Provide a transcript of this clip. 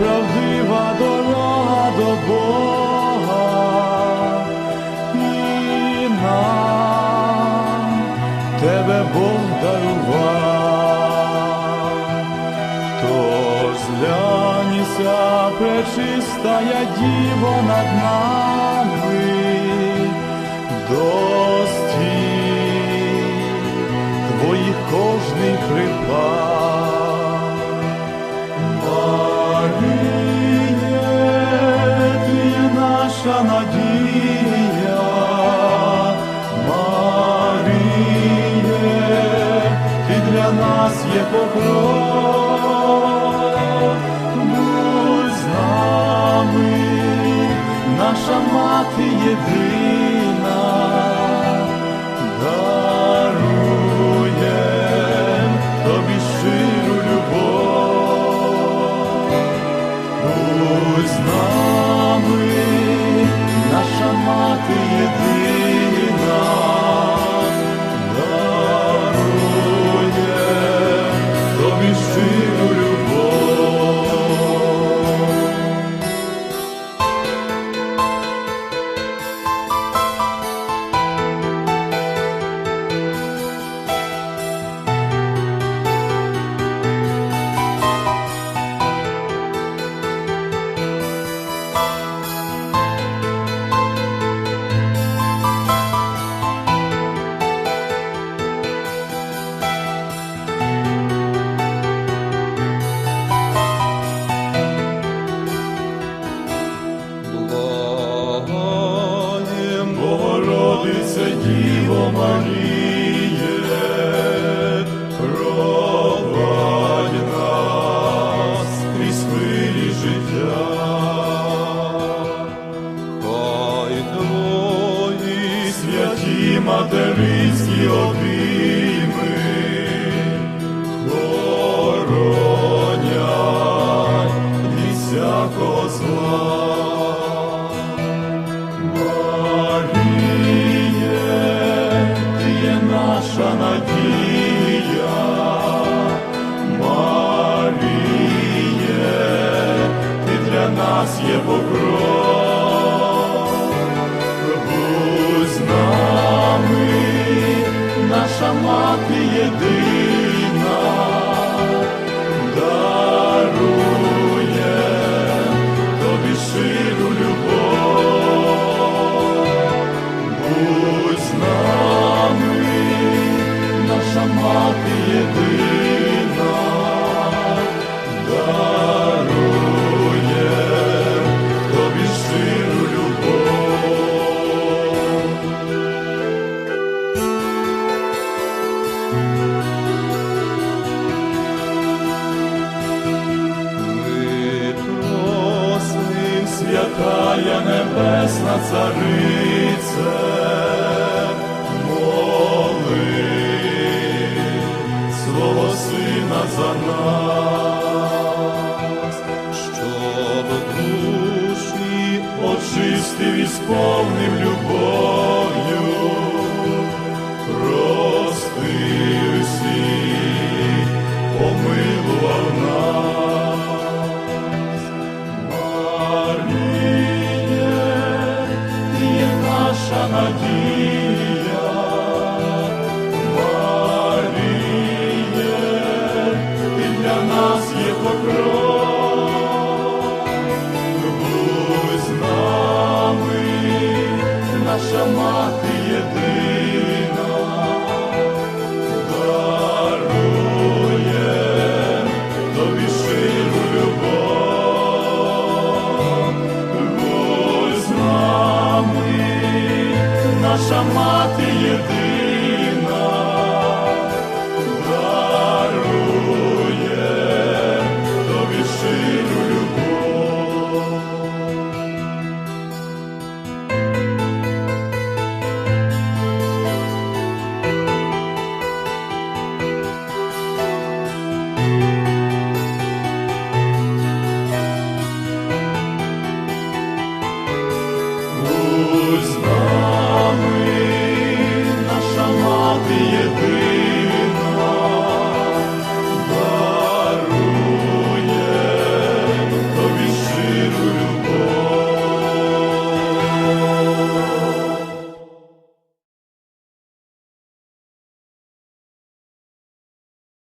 правдива дорога до Бога, і нам тебе Бог дарував. Тож зляніся пречистая діво над є будь наша мати єдина, тобі материнські обійми хоронять від всякого зла. Ти є наша надія, ти для нас є покров. Будь з нами, наша мати єдина, дарує тобі щиру любов. Будь з нами, наша мати за нас, щоб душі очистив і сповнив наша мати єдина.